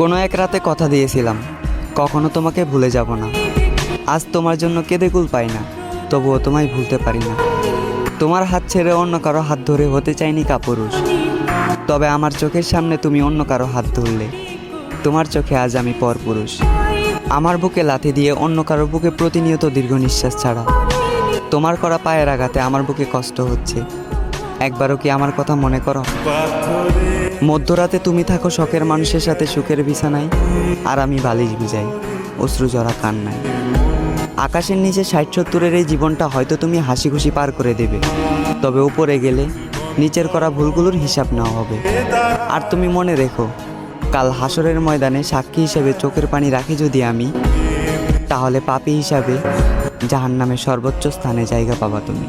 কোনো এক রাতে কথা দিয়েছিলাম, কখনো তোমাকে ভুলে যাব না। আজ তোমার জন্য কেঁদে কুল পাই না, তবুও তোমায় ভুলতে পারি না। তোমার হাত ছেড়ে অন্য কারও হাত ধরে হতে চাইনি কাপুরুষ। তবে আমার চোখের সামনে তুমি অন্য কারও হাত ধরলে। তোমার চোখে আজ আমি পরপুরুষ। আমার বুকে লাথি দিয়ে অন্য কারও বুকে প্রতিনিয়ত দীর্ঘ নিঃশ্বাস ছাড়া। তোমার করা পায়ের আঘাতে আমার বুকে কষ্ট হচ্ছে। একবারও কি আমার কথা মনে করো? মধ্যরাতে তুমি থাকো শখের মানুষের সাথে সুখের বিছানায়, আর আমি বালিশ ভিজাই, অশ্রু জরা কান্নায়। আকাশের নিচে ষাট সত্তরের এই জীবনটা হয়তো তুমি হাসি খুশি পার করে দেবে। তবে উপরে গেলে নিচের করা ভুলগুলোর হিসাব নেওয়া হবে। আর তুমি মনে রেখো, কাল হাসরের ময়দানে সাক্ষী হিসেবে চোখের পানি রাখি যদি আমি, তাহলে পাপী হিসাবে জাহান্নামের সর্বোচ্চ স্থানে জায়গা পাবা তুমি।